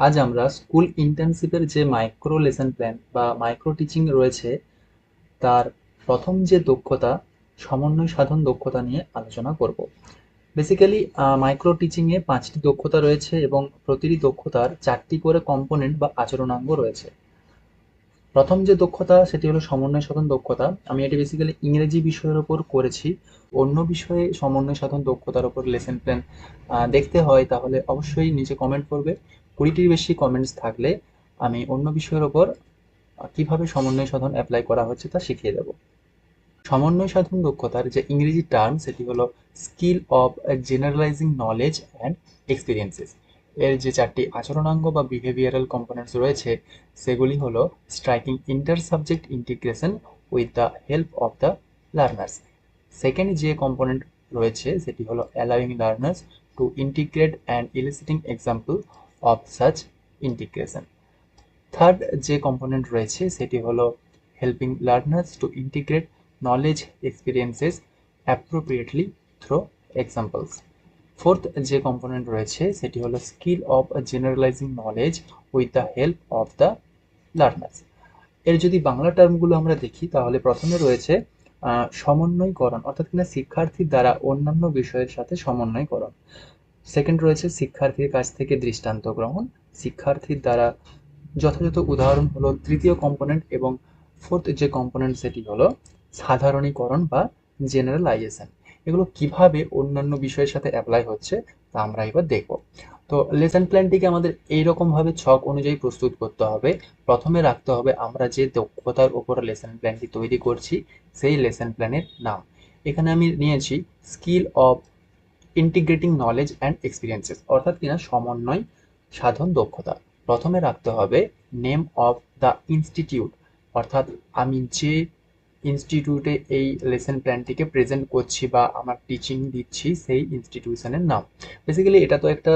আজ আমরা স্কুল ইন্টার্নশিপের যে মাইক্রো লেসন প্ল্যান বা মাইক্রো টিচিং রয়েছে, তার প্রথম যে দক্ষতা, সমন্বয় সাধন দক্ষতা নিয়ে আলোচনা করব। বেসিক্যালি মাইক্রো টিচিংয়ে পাঁচটি দক্ষতা রয়েছে এবং প্রতিটি দক্ষতার চারটি করে কম্পোনেন্ট বা আচরণাঙ্গ রয়েছে। প্রথম যে দক্ষতা, সেটি হলো সমন্বয় সাধন দক্ষতা। আমি এটি বেসিক্যালি ইংরেজি বিষয়ের ওপর করেছি। অন্য বিষয়ে সমন্বয় সাধন দক্ষতার ওপর লেসন প্ল্যান দেখতে হয়, তাহলে অবশ্যই নিচে কমেন্ট করবে। কুড়িটির বেশি কমেন্টস থাকলে আমি অন্য বিষয়ের ওপর কীভাবে সমন্বয় সাধন অ্যাপ্লাই করা হচ্ছে তা শিখিয়ে দেব। সমন্বয় সাধন দক্ষতার যে ইংরেজি টার্ম সেটি হলো skill of generalising knowledge and experiences এর যে চারটি আচরণাঙ্গ বা বিহেভিয়ারাল কম্পোনেন্টস রয়েছে, সেগুলি হলো striking inter subject integration with the help of the learners second যে কম্পোনেন্ট রয়েছে, সেটি হলো allowing learners to integrate and eliciting example of such integration third যে কম্পোনেন্ট রয়েছে, সেটি হলো helping learners to integrate knowledge experiences appropriately through examples fourth যে component রয়েছে, সেটি হলো skill of generalising knowledge with the help of the learners এর যদি বাংলা টার্মগুলো আমরা দেখি, তাহলে প্রথমে রয়েছে সমন্বয়করণ, অর্থাৎ কিনা শিক্ষার্থীর দ্বারা অন্যান্য বিষয়ের সাথে সমন্বয়করণ। সেকেন্ড রয়েছে শিক্ষার্থীর কাছ থেকে দৃষ্টান্ত গ্রহণ। শিক্ষার্থীর দ্বারা যথাযথ উদাহরণ হলো তৃতীয় কম্পোনেন্ট এবং ফোর্থ যে কম্পোনেন্ট সেটি হলো সাধারণীকরণ বা জেনারেলাইজেশন এগুলো কীভাবে অন্যান্য বিষয়ের সাথে অ্যাপ্লাই হচ্ছে তা আমরা এবার দেখব। তো লেসন প্ল্যানটিকে আমাদের এইরকমভাবে ছক অনুযায়ী প্রস্তুত করতে হবে। প্রথমে রাখতে হবে আমরা যে দক্ষতার উপর লেসন প্ল্যানটি তৈরি করছি, সেই লেসন প্ল্যানের নাম। এখানে আমি নিয়েছি skill of integrating knowledge and experiences অর্থাৎ কিনা সমন্বয়, সাধন, দক্ষতা। প্রথমে রাখতে হবে নেম অফ দ্য ইনস্টিটিউট অর্থাৎ আমি যে ইনস্টিটিউটে এই লেসন প্ল্যানটিকে প্রেজেন্ট করছি বা আমার টিচিং দিচ্ছি সেই ইনস্টিটিউশনের নাম। বেসিক্যালি এটা তো একটা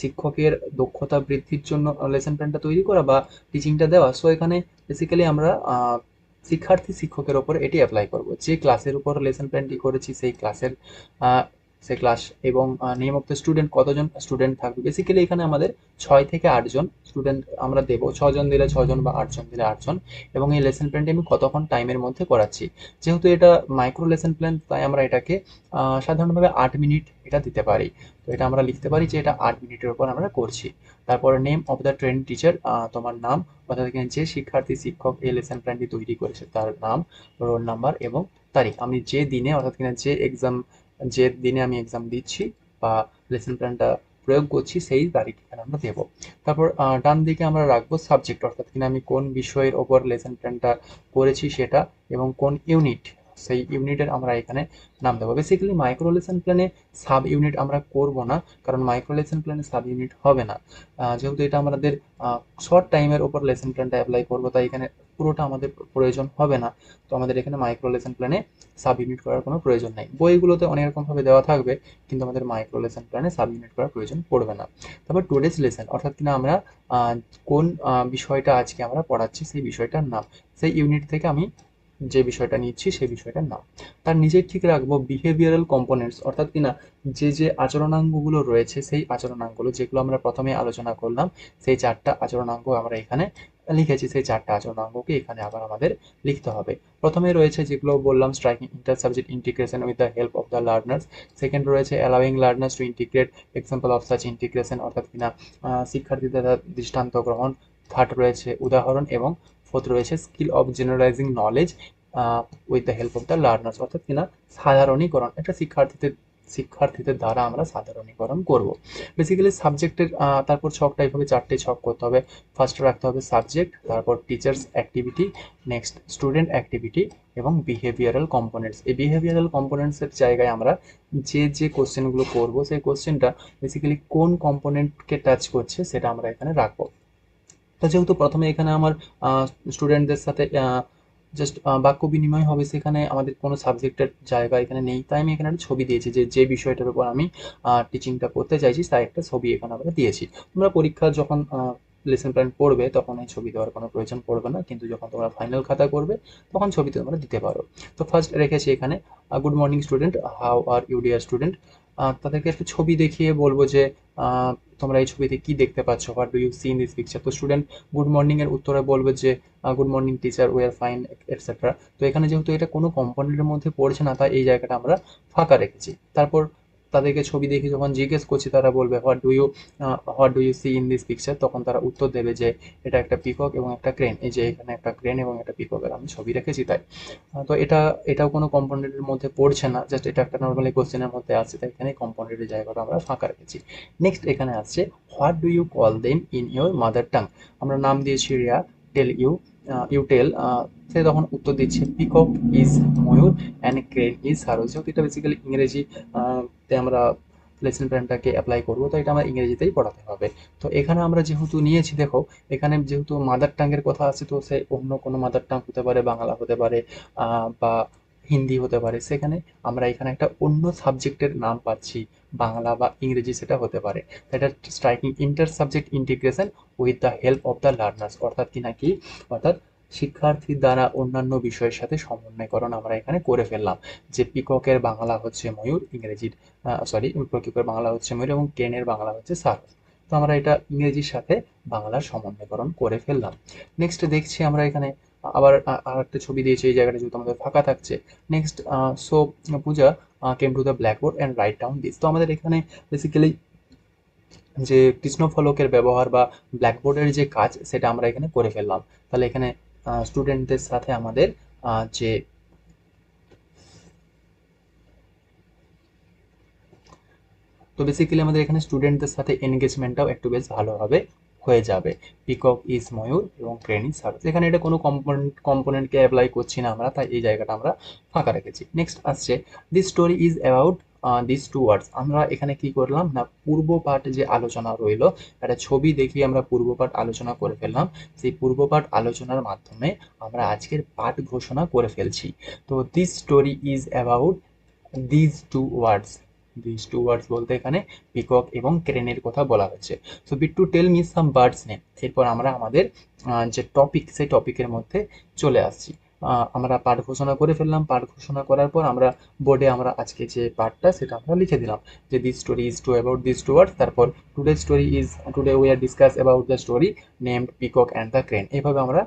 শিক্ষকের দক্ষতা বৃদ্ধির জন্য লেসন প্ল্যানটা তৈরি করা বা টিচিংটা দেওয়া। সো এখানে বেসিক্যালি আমরা শিক্ষার্থী শিক্ষকের ওপর এটি অ্যাপ্লাই করব। যে ক্লাসের উপর লেসন প্ল্যানটি করেছি সেই ক্লাসের সে ক্লাস এবং নেম অফ দ্য স্টুডেন্ট কতজন স্টুডেন্ট থাকবে? বেসিক্যালি এখানে আমাদের ছয় থেকে আটজন স্টুডেন্ট আমরা দেবো। ছজন দিলে ছজন বা আটজন দিলে আটজন এবং এই লেসন প্ল্যানটি আমি কতক্ষণ টাইমের মধ্যে করাচ্ছি? যেহেতু এটা মাইক্রো লেসন প্ল্যান তাই আমরা এটাকে সাধারণভাবে আট মিনিট এটা দিতে পারি। তো এটা আমরা লিখতে পারি যে এটা আট মিনিটের উপর আমরা করছি। তারপর name of the train teacher তোমার নাম অর্থাৎ এখানে যে শিক্ষার্থী, শিক্ষক এই লেসন প্ল্যানটি তৈরি করেছে তার নাম রোল নাম্বার এবং তারিখ। আমি যে দিনে অর্থাৎ কিনা যে এক্সাম যে দিনে আমি এক্সাম দিচ্ছি বা লেসন প্ল্যানটা প্রয়োগ করছি, সেই তারিখ এখানে আমরা দেবো। তারপর ডান দিকে আমরা রাখব সাবজেক্ট অর্থাৎ কিনা আমি কোন বিষয়ের ওপর লেসন প্ল্যানটা করেছি সেটা এবং কোন ইউনিট সেই ইউনিটের আমরা এখানে নাম দেবো। বেসিক্যালি মাইক্রোলেশন প্ল্যানে সাব ইউনিট আমরা করব না, কারণ মাইক্রোলেশন প্ল্যানে সাব ইউনিট হবে না। যেহেতু এটা আমাদের শর্ট টাইমের ওপর লেসন প্ল্যানটা অ্যাপ্লাই করব, তাই এখানে পুরোটা আমাদের প্রয়োজন হবে না। তো আমাদের এখানে মাইক্রোলেশন প্ল্যানে সাব ইউনিট করার কোনো প্রয়োজন নেই। বইগুলোতে অনেক রকমভাবে দেওয়া থাকবে, কিন্তু আমাদের মাইক্রোলেশন প্ল্যানে সাব ইউনিট করার প্রয়োজন পড়বে না। তারপর টুডেস লেসন অর্থাৎ কিনা আমরা কোন বিষয়টা আজকে আমরা পড়াচ্ছি সেই বিষয়টার নাম। সেই ইউনিট থেকে আমি যে বিষয়টা নিচ্ছি সেই বিষয়টার নাম তার নিজের ঠিক রাখব বিহেভিয়ারাল কম্পোনেন্টস অর্থাৎ কিনা যে যে আচরণাঙ্গগুলো রয়েছে, সেই আচরণাঙ্গগুলো, যেগুলো আমরা প্রথমে আলোচনা করলাম, সেই চারটা আচরণাঙ্গ আমরা এখানে লিখেছি, সেই চারটা আচরণাঙ্গকে এখানে আবার আমাদের লিখতে হবে। প্রথমে রয়েছে যেগুলো বললাম striking inter subject integration with the help of the learners second রয়েছে allowing learners to integrate example of such integration অর্থাৎ কিনা শিক্ষার্থীদের দৃষ্টান্ত গ্রহণ। থার্ড রয়েছে উদাহরণ এবং ফোর্থ রয়েছে skill of generalising knowledge with the help of the learners অর্থাৎ কিনা সাধারণীকরণ। একটা শিক্ষার্থীদের শিক্ষার্থীদের দ্বারা আমরা সাধারণীকরণ করব। বেসিক্যালি সাবজেক্টের তারপর ছকটা এইভাবে চারটে ছক করতে হবে। ফার্স্ট রাখতে হবে সাবজেক্ট তারপর teachers activity next student activity এবং বিহেভিয়ারাল কম্পোনেন্টস এই বিহেভিয়ারাল কম্পোনেন্টসের জায়গায় আমরা যে যে কোশ্চেনগুলো করব, সেই কোশ্চেনটা বেসিক্যালি কোন কম্পোনেন্টকে টাচ করছে, সেটা আমরা এখানে রাখব। তো যেহেতু প্রথমে এখানে আমার স্টুডেন্টদের সাথে জাস্ট বাক্য বিনিময় হবে, সেখানে আমাদের কোনো সাবজেক্টের জায়গা এখানে নেই। তাই আমি এখানে একটা ছবি দিয়েছি যে যে বিষয়টার উপর আমি টিচিংটা করতে চাইছি, তাই একটা ছবি এখানে আমরা দিয়েছি। তোমরা পরীক্ষা যখন লেসন প্ল্যান পড়বে, তখন এই ছবি দেওয়ার কোনো প্রয়োজন পড়বে না। কিন্তু যখন তোমরা ফাইনাল খাতা করবে, তখন ছবি তোমরা দিতে পারো। তো ফার্স্ট রেখেছি এখানে good morning student how are you dear student তাদেরকে একটা ছবি দেখিয়ে বলব যে তোমরা এই ছবিতে কি দেখতে পাচ্ছ? What do you see in this picture তো স্টুডেন্ট গুড মর্নিং এর উত্তরে বলবে যে good morning teacher we are fine etcetera তো এখানে যেহেতু এটা কোনো কোম্পানির মধ্যে পড়ছে না, তাই এই জায়গাটা আমরা ফাঁকা রেখেছি। তারপর তাদেরকে ছবি দেখে যখন জিজ্ঞেস করছি, তারা বলবে what do you what do you see in this picture তখন তারা উত্তর দেবে যে, এটা একটা পিকক এবং একটা ক্রেন এই যে, এখানে একটা ক্রেন এবং একটা পিককের আমি ছবি রেখেছি তাই। তো এটা, এটাও কোনো কম্পোনেন্টের মধ্যে পড়ছে না জাস্ট এটা একটা নর্মালি কোশ্চেনের মধ্যে আসছে তাই এখানে কম্পোনেন্টের জায়গাটা আমরা ফাঁকা রেখেছি। নেক্সট এখানে আসছে what do you call them in your mother tongue আমরা নাম দিয়েছি Riya tell you you tell সে তখন উত্তর দিচ্ছে পিকক ইজ ময়ূর অ্যান্ড ক্রেন ইজ হারো যেহেতু এটা বেসিক্যালি ইংরেজি তে আমরা লেসন প্ল্যানটাকে অ্যাপ্লাই করব, তো এটা আমরা ইংরেজিতেই পড়াতে হবে। তো এখানে আমরা যেহেতু নিয়েছি, দেখো, এখানে যেহেতু মাদার টাঙ্গের কথা আছে, তো সে অন্য কোনো মাদার টাং হতে পারে, বাংলা হতে পারে বা হিন্দি হতে পারে। সেখানে আমরা এখানে একটা অন্য সাবজেক্টের নাম পাচ্ছি, বাংলা বা ইংরেজি সেটা হতে পারে। এটা striking inter subject integration with the help of the learners অর্থাৎ কি নাকি অর্থাৎ শিক্ষার্থীর দ্বারা অন্যান্য বিষয়ের সাথে সমন্বয়করণ আমরা এখানে করে ফেললাম। যে পিককের বাংলা হচ্ছে ময়ূর, ইংরেজির সরি পিককের বাংলা হচ্ছে ময়ূর এবং কেনের বাংলা হচ্ছে সারস। তো আমরা এটা ইংরেজির সাথে বাংলার সমন্বয়করণ করে ফেললাম। নেক্সট দেখছি আমরা এখানে আবার আর একটা ছবি দিয়েছে, এই জায়গাটা যেহেতু আমাদের ফাঁকা থাকছে। Next so, Puja came to the blackboard and write down this তো আমাদের এখানে বেসিক্যালি যে কৃষ্ণফলকের ব্যবহার বা ব্ল্যাকবোর্ডের যে কাজ, সেটা আমরা এখানে করে ফেললাম। তাহলে এখানে স্টুডেন্টদের সাথে আমাদের যে তো বেসিক্যালি আমাদের এখানে স্টুডেন্টদের সাথে এনগেজমেন্টটাও একটু বেশ ভালোভাবে হয়ে যাবে। পিকক ইজ ময়ূর এবং ইজ সার্ভিস এখানে এটা কোনো কম্পোনেন্ট কম্পোনেন্টকে অ্যাপ্লাই করছি না আমরা, তাই এই জায়গাটা আমরা ফাঁকা রেখেছি। নেক্সট আসছে this story is about this two words আমরা এখানে কি করলাম না, পূর্ব পাঠ যে আলোচনা রইল, একটা ছবি দেখিয়ে আমরা পূর্ব পাঠ আলোচনা করে ফেললাম। সেই পূর্ব পাঠ আলোচনার মাধ্যমে আমরা আজকের পাঠ ঘোষণা করে ফেলছি। তো this story is about these two words these two words বলতে এখানে পিকক এবং ক্রেনের কথা বলা হয়েছে। So Bittu tell me some birds name এরপর আমরা আমাদের যে টপিক সেই টপিকের মধ্যে চলে আসছি। আমরা পাঠ ঘোষণা করে ফেললাম। পাঠ ঘোষণা করার পর আমরা বোর্ডে আমরা আজকে যে পাঠটা, সেটা আমরা লিখে দিলাম। যে this story is two about this two words তারপর today story is today we are discuss about the story named peacock and the crane এইভাবে আমরা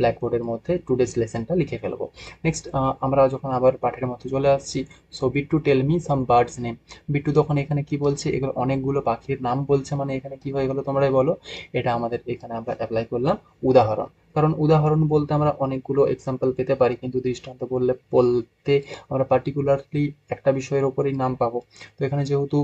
ব্ল্যাকবোর্ডের মধ্যে টুডেস লেসনটা লিখে ফেলব। নেক্সট আমরা যখন আবার পাঠের মধ্যে চলে আসছি so Bittu tell me some birds name Bittu তখন এখানে কি বলছে? এগুলো অনেকগুলো পাখির নাম বলছে। মানে এখানে কি হয়ে গেল তোমরাই বলো। এটা আমাদের এখানে আমরা অ্যাপ্লাই করলাম। উদাহরণ। কারণ উদাহরণ বলতে আমরা অনেকগুলো এক্সাম্পল পেতে পারি, কিন্তু দৃষ্টান্ত বললে, বলতে আমরা পার্টিকুলারলি একটা বিষয়ের ওপরেই নাম পাবো। তো এখানে যেহেতু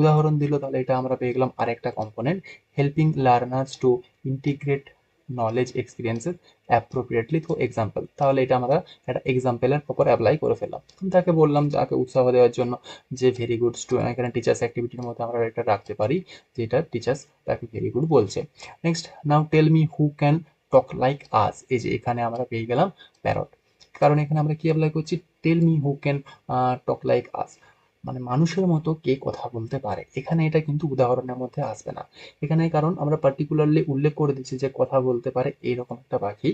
উদাহরণ দিল, তাহলে এটা আমরা পেয়ে গেলাম আরেকটা component helping learners to integrate knowledge experiences appropriately through example তাহলে এটা আমরা একটা এক্সাম্পলের উপর অ্যাপ্লাই করে ফেললাম। তাকে বললাম তাকে উৎসাহ দেওয়ার জন্য যে ভেরি গুড স্টুডেন্ট এখানে টিচার্স অ্যাক্টিভিটির মধ্যে আমরা এটা রাখতে পারি, যেটা টিচার্স তাকে ভেরি গুড বলছে। Next now tell me who can talk like us এই যে এখানে আমরা পেয়ে গেলাম প্যারট কারণ এখানে আমরা কি অ্যাপ্লাই করছি? Tell me who can talk like us মানে মানুষের মতো কে কথা বলতে পারে। এখানে এটা কিন্তু উদাহরণের মধ্যে আসবে না। এখানে কারণ আমরা পার্টিকুলারলি উল্লেখ করে দিচ্ছি যে কথা বলতে পারে এইরকম একটা পাখি।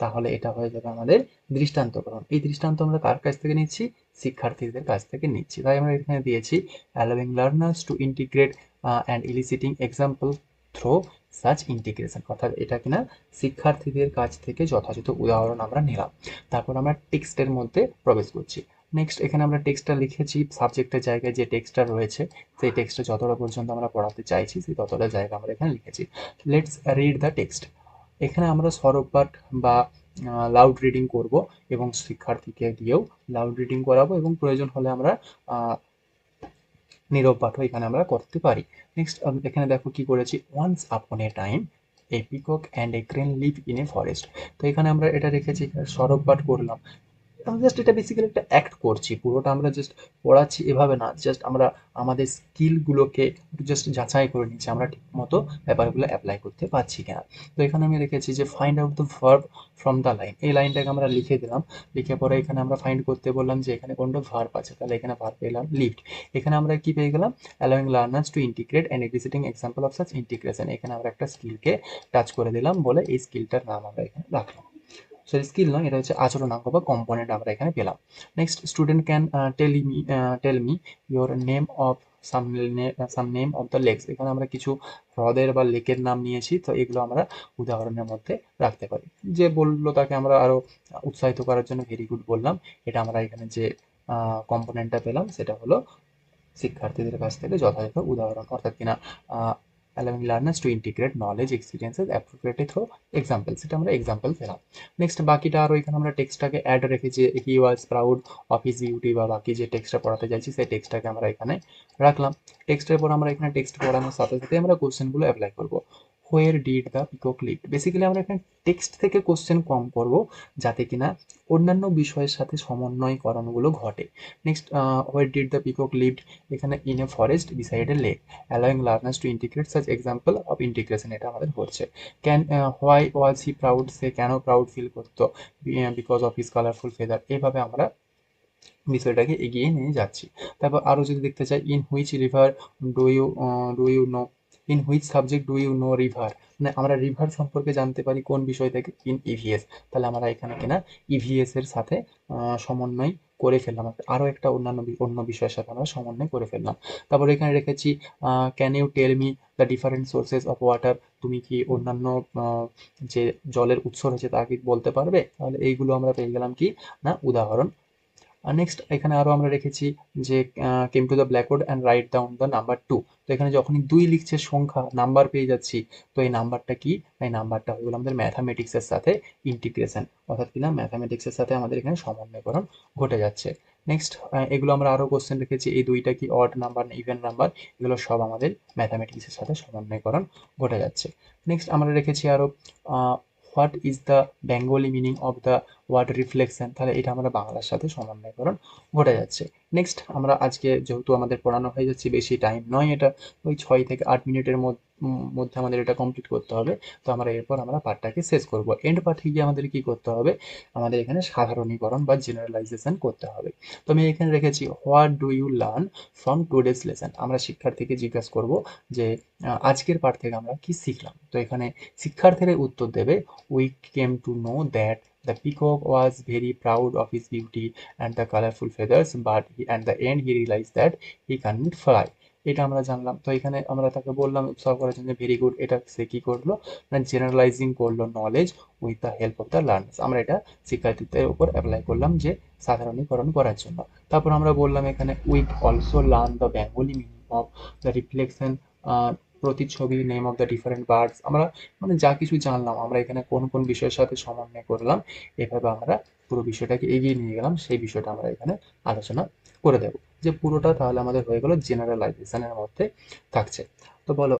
তাহলে এটা হয়ে যাবে আমাদের দৃষ্টান্তকরণ। এই দৃষ্টান্ত আমরা কার কাছ থেকে নিচ্ছি? শিক্ষার্থীদের কাছ থেকে নিচ্ছি। তাই আমরা এখানে দিয়েছি allowing learners to integrate and eliciting example through such integration অর্থাৎ এটা কিনা শিক্ষার্থীদের কাছ থেকে যথাযথ উদাহরণ আমরা নিলাম। তারপর আমরা টেক্সটের মধ্যে প্রবেশ করছি। নেক্সট এখানে আমরা টেক্সটটা লিখেছি, সাবজেক্টের জায়গায় যে টেক্সটটা রয়েছে, সেই টেক্সটটা যতটা পর্যন্ত আমরা পড়াতে চাইছি, সেই ততটা জায়গা আমরা এখানে লিখেছি। লেটস রিড দ্য টেক্সট এখানে আমরা সরব পাঠ বা লাউড রিডিং করব এবং শিক্ষার্থীকে দিয়েও লাউড রিডিং করাবো এবং প্রয়োজন হলে আমরা নীরব পাঠও এখানে আমরা করতে পারি। নেক্সট এখানে দেখো কি করেছি। Once upon a time a peacock and a crane live in a forest তো এখানে আমরা এটা রেখেছি, সরব পাঠ করলাম। জাস্ট এটা বেসিক্যালি একটা অ্যাক্ট করছি। পুরোটা আমরা জাস্ট পড়াচ্ছি এভাবে না। জাস্ট আমরা আমাদের স্কিলগুলোকে জাস্ট যাচাই করে নিচ্ছি, আমরা ঠিক মতো ব্যাপারগুলো অ্যাপ্লাই করতে পারছি কিনা। তো এখানে আমি রেখেছি যে find out the verb from the line এই লাইনটাকে আমরা লিখে দিলাম। লিখে পরে এখানে আমরা ফাইন্ড করতে বললাম যে এখানে কোনটা ভার্ব আছে। তাহলে এখানে ভার্ব পেলাম লিফট এখানে আমরা কি পেয়ে গেলাম? Allowing learners to integrate and existing example of such integration এখানে আমরা একটা স্কিলকে টাচ করে দিলাম বলে এই স্কিলটার নাম আমরা এখানে রাখলাম। সরি স্কিল নয় এটা হচ্ছে আচরণাঙ্গ বা কম্পোনেন্ট আমরা এখানে পেলাম। Next student can tell me tell me your name of some some name of the lakes এখানে আমরা কিছু হ্রদের বা লেকের নাম নিয়েছি, তো এগুলো আমরা উদাহরণের মধ্যে রাখতে পারি। যে বলল তাকে আমরা আরও উৎসাহিত করার জন্য ভেরি গুড বললাম। এটা আমরা এখানে যে কম্পোনেন্টটা পেলাম, সেটা হলো শিক্ষার্থীদের কাছ থেকে যথাযথ উদাহরণ। অর্থাৎ কিনা allowing learners to integrate knowledge, experiences appropriately through example সেটা আমরা এক্সাম্পল পেলাম। নেক্সট বাকিটা আরও এখানে আমরা টেক্সটটাকে অ্যাড রেখেছি he was proud of his beauty বা বাকি যে টেক্সটটা পড়াতে চাইছি, সেই টেক্সটটাকে আমরা এখানে রাখলাম। টেক্সটের পর আমরা এখানে টেক্সট পড়ানোর সাথে সাথে আমরা কোশ্চেনগুলো অ্যাপ্লাই করব। Where did the peacock lead basically আমরা এখানে টেক্সট থেকে কোশ্চেন কম করব, যাতে কিনা অন্যান্য বিষয়ের সাথে সমন্বয়করণগুলো ঘটে। Next where did the peacock lead এখানে in a forest beside a lake allowing learners to integrate such example of integration এটা আমাদের হচ্ছে can why was he proud সে কেন প্রাউড ফিল করতো? Because of his colourful feather এভাবে আমরা বিষয়টাকে এগিয়ে নিয়ে যাচ্ছি। তারপর আরও যদি দেখতে চাই in which river do you do you know in which subject do you know river মানে আমরা রিভার সম্পর্কে জানতে পারি কোন বিষয় থেকে? ইন ইভিএস তাহলে আমরা এখানে কিনা ইভিএস এর সাথে সমন্বয় করে ফেললাম। আরও একটা অন্যান্য অন্য বিষয়ের সাথে আমরা সমন্বয় করে ফেললাম। তারপর এখানে রেখেছি can you tell me the different sources of water তুমি কি অন্যান্য যে জলের উৎস রয়েছে তা কি বলতে পারবে? তাহলে এইগুলো আমরা পেয়ে গেলাম কি? না, উদাহরণ নেক্সট এখানে আরও আমরা রেখেছি যে came to the blackboard and write down the number two তো এখানে যখনই দুই লিখছে সংখ্যা নাম্বার পেয়ে যাচ্ছি, তো এই নাম্বারটা কি? এই নাম্বারটা হয়ে গেল আমাদের ম্যাথামেটিক্সের সাথে ইন্টিগ্রেশন অর্থাৎ কিনা ম্যাথামেটিক্সের সাথে আমাদের এখানে সমন্বয়করণ ঘটে যাচ্ছে। নেক্সট এগুলো আমরা আরও কোশ্চেন রেখেছি, এই দুইটা কি অড নাম্বার না ইভেন নাম্বার এগুলো সব আমাদের ম্যাথামেটিক্সের সাথে সমন্বয়করণ ঘটে যাচ্ছে। নেক্সট আমরা রেখেছি আরও what is the Bengali meaning of the word reflection তাহলে এটা আমরা বাংলার সাথে সমন্বয়করণ ঘটে যাচ্ছে। নেক্সট আমরা আজকে যেহেতু আমাদের পড়ানো হয়ে যাচ্ছে, বেশি টাইম নয় এটা, ওই ছয় থেকে আট মিনিটের মধ্যে আমাদের এটা কমপ্লিট করতে হবে। তো আমরা এরপর আমরা পার্টটাকে শেষ করব। এন্ড পার্টে গিয়ে আমাদের কি করতে হবে? আমাদের এখানে সাধারণীকরণ বা জেনারেলাইজেশন করতে হবে। তো আমি এখানে রেখেছি what do you learn from today's lesson আমরা শিক্ষার্থীকে জিজ্ঞাসা করব যে আজকের পাঠ থেকে আমরা কি শিখলাম? তো এখানে শিক্ষার্থীরা উত্তর দেবে we came to know that The peacock was very proud of his beauty and the colorful feathers, but he, at the end he realized that he couldn't fly. এটা আমরা জানলাম। তো এখানে আমরা তাকে বললাম উৎসাহ করার জন্য ভেরি গুড এটা সে কি করল? না জেনারেলাইজিং করল knowledge with the help of the learners আমরা এটা শিক্ষার্থীদের উপর অ্যাপ্লাই করলাম যে সাধারণীকরণ করার জন্য। তারপর আমরা বললাম এখানে with also learn the Bengali meaning of the reflection প্রতিচ্ছবি name of the different birds আমরা মানে যা কিছু জানলাম, আমরা এখানে কোন কোন বিষয়ের সাথে সমন্বয় করলাম, এভাবে আমরা পুরো বিষয়টাকে এগিয়ে নিয়ে গেলাম। সেই বিষয়টা আমরা এখানে আলোচনা করে দেব। যে পুরোটা তাহলে আমাদের হয়ে গেল জেনারেলাইজেশনের মধ্যে থাকছে। তো বলো